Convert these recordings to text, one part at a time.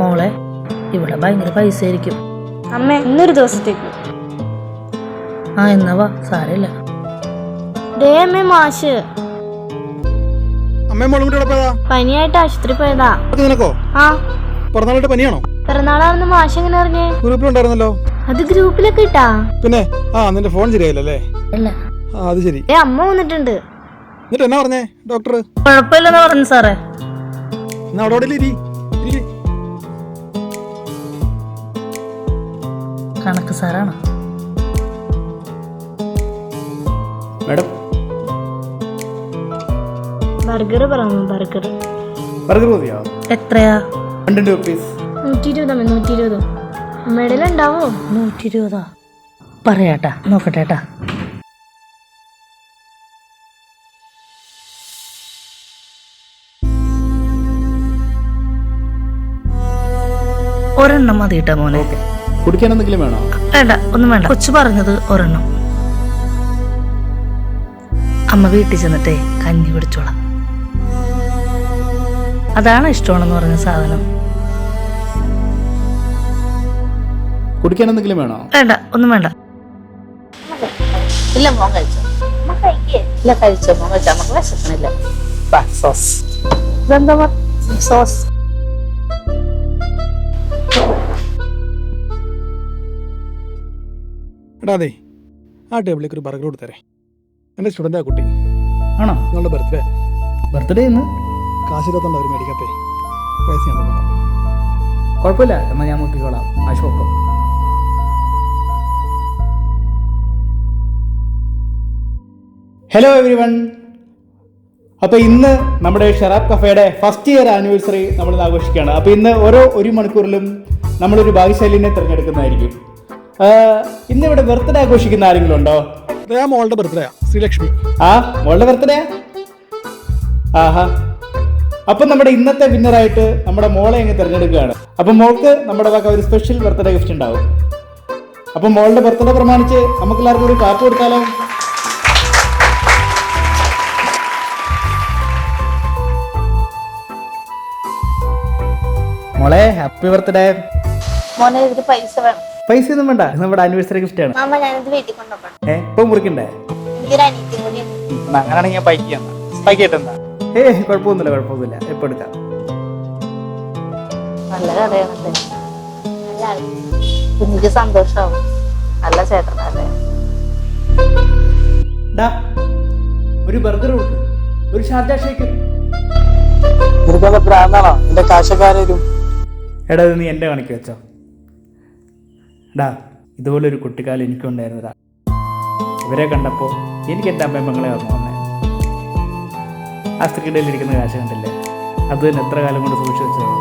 മോളെ ഇവിടെ ഭയങ്കര പൈസ ആയിരിക്കും അമ്മ ഇന്നൊരു ദിവസത്തേക്ക്. ആ എന്നാ വാ സാരമില്ല. ദേ അമ്മേ മാഷ്. അമ്മയും മോളും കൂടി ഇവിടെ പോയതാ? പനിയായിട്ട് ആശുപത്രി പോയതാ. അത് നിനക്കോ? ആ. പിറന്നാളായിട്ട് പനിയാണോ? പിറന്നാളാണെന്ന് മാഷ് എങ്ങനെ അറിഞ്ഞേ? ഗ്രൂപ്പിലുണ്ടായിരുന്നല്ലോ അത് ഗ്രൂപ്പിലൊക്കെ ഇട്ടാ. പിന്നെ? ആ നിന്റെ ഫോൺ ശരിയായില്ലല്ലേ അല്ല? ആ അത് ശരി. ദേ അമ്മ വന്നിട്ടുണ്ട്. എന്നിട്ട് എന്നാ പറഞ്ഞേ ഡോക്ടർ? കുഴപ്പമില്ലെന്ന് പറഞ്ഞു സാറേ. എന്നാ അവിടെ അവിടെ ഇരി. ഇരി. സാറാണ്. മാഡം. ബർഗർ പറഞ്ഞു ബർഗർ. ബർഗർ മതിയോ? എത്രയാ? Hundred rupees. നൂറ്റി ഇരുപതാ നൂറ്റി ഇരുപത് മെഡലുണ്ടാവോ? നൂറ്റി ഇരുപതാ പറയാട്ടാ നോക്കട്ടെ ഏട്ടാ ഒരെണ്ണം മതി കേട്ടോ മോനെ. ഓക്കെ. കുടിക്കാൻ എന്തെങ്കിലും വേണോ? വേണ്ട ഒന്നും വേണ്ട. കൊച്ചു പറഞ്ഞത് ഒരെണ്ണം. അമ്മ വീട്ടിൽ ചെന്നിട്ടേ കഞ്ഞി പിടിച്ചോളാം അതാണ് ഇഷ്ടമാണെന്ന് പറഞ്ഞ സാധനം. കുടിക്കാൻ എന്തെങ്കിലും വേണോ? വേണ്ട ഒന്നും വേണ്ട. ഇല്ല മോൻ കഴിച്ചോ. ഇല്ല കഴിച്ചോ. മോൻ കഴിച്ചോ. നമുക്ക് വിശക്കണില്ല സോസ്. ഇതെന്താ സോസ്. എടാ അതെ ആ ടേബിളിലേക്ക് ഒരു ബർഗർ കൊടുത്തരേ. എന്റെ സ്റ്റുഡന്റ് ആ കുട്ടി. ആണോ? നിങ്ങളുടെ ബർത്ത്ഡേ. ബർത്ത്ഡേ ഇന്ന്? കാശില്ലാത്തോണ്ട് അവർ മേടിക്കാത്തേ. പൈസ ഞാൻ തന്നോളാം കുഴപ്പമില്ല എന്നാൽ ഞാൻ നോക്കിക്കോളാം. അശോകം ഹലോ എവരി വൺ അപ്പോൾ ഇന്ന് നമ്മുടെ ഷെറാബ് കഫേയുടെ ഫസ്റ്റ് ഇയർ ആനിവേഴ്സറി നമ്മൾ ഇന്ന് ആഘോഷിക്കുകയാണ്. അപ്പോൾ ഇന്ന് ഓരോ ഒരു മണിക്കൂറിലും നമ്മളൊരു ഭാഗ്യശാലിനെ തിരഞ്ഞെടുക്കുന്നതായിരിക്കും. ആഹ് ഇന്ന് ഇവിടെ ബർത്ത്ഡേ ആഘോഷിക്കുന്ന ആരെങ്കിലും ഉണ്ടോ മോളുടെ ബർത്ത്ഡേ ശ്രീലക്ഷ്മി. ആ മോളുടെ ബർത്ത്ഡേ? ആഹാ. അപ്പം നമ്മുടെ ഇന്നത്തെ വിന്നറായിട്ട് നമ്മുടെ മോളെ അങ്ങ് തിരഞ്ഞെടുക്കുകയാണ്. അപ്പം മോൾക്ക് നമ്മുടെ വക ഒരു സ്പെഷ്യൽ ബർത്ത്ഡേ ഗിഫ്റ്റ് ഉണ്ടാവും. അപ്പം മോളുടെ ബർത്ത്ഡേ പ്രമാണിച്ച് നമുക്ക് എല്ലാവർക്കും ഒരു കാപ്പ് കൊടുത്താലോ? മോളെ ഹാപ്പി ബർത്ത്ഡേ മോനെ ഇതിന് പൈസ വേണം. പൈസ ഒന്നും വേണ്ട നമ്മുടെ ആനിവേഴ്സറി ഗിഫ്റ്റ് ആണ്. ഏ ഇപ്പം മുറിക്കണ്ടേ? അങ്ങനെയാണെങ്കിൽ ഞാൻ പൈക്ക് ഏ കുഴപ്പമൊന്നുമില്ല കുഴപ്പമൊന്നുമില്ല. എപ്പോ എടുക്കാം? നല്ല കഥയാണല്ലേ കുഞ്ഞിക്ക് സന്തോഷാവും. നല്ല ചേട്ടനല്ലേ ഡാ ഒരു ബർഗർ കൊടുക്ക്. ഒരു ഷാർജ ഷേക്ക്. നിനക്കത് ഭ്രാന്താണോ എന്റെ കാശക്കാരും എടാ നീ എന്റെ കണക്ക് വെച്ചോ. ഡാ ഇതുപോലെ ഒരു കുട്ടിക്കാലം എനിക്കുണ്ടായിരുന്നതാ ഇവരെ കണ്ടപ്പോൾ എനിക്ക് എന്റെ അമ്മയും മകളെ ഓർമ്മ വന്നേ. ആ സ്ത്രീയുടെ ഇരിക്കുന്ന കാശ് കണ്ടില്ലേ? അത് തന്നെ എത്ര കാലം കൊണ്ട് സൂക്ഷിച്ചു വെച്ചത്.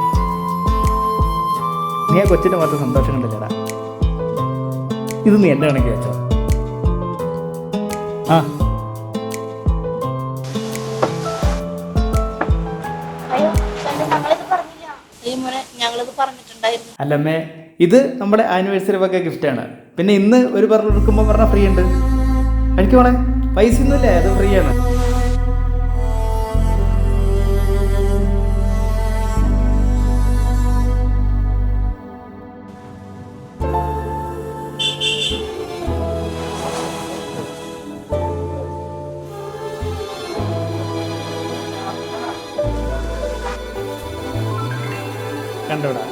നീ ആ കൊച്ചിന്റെ മാത്രം സന്തോഷം കണ്ടില്ലടാ. ഇത് നീ എന്റെ കണക്ക് വെച്ചോ. ആ. അല്ലമ്മേ ഇത് നമ്മുടെ ആനിവേഴ്സറി വക ഗിഫ്റ്റാണ് പിന്നെ ഇന്ന് ഒരു പറഞ്ഞു എടുക്കുമ്പോൾ പറഞ്ഞാൽ ഫ്രീ ഉണ്ട്. എനിക്ക് പോണേ പൈസ ഒന്നുമില്ല അത് ഫ്രീ ആണ്. കണ്ടോടാ.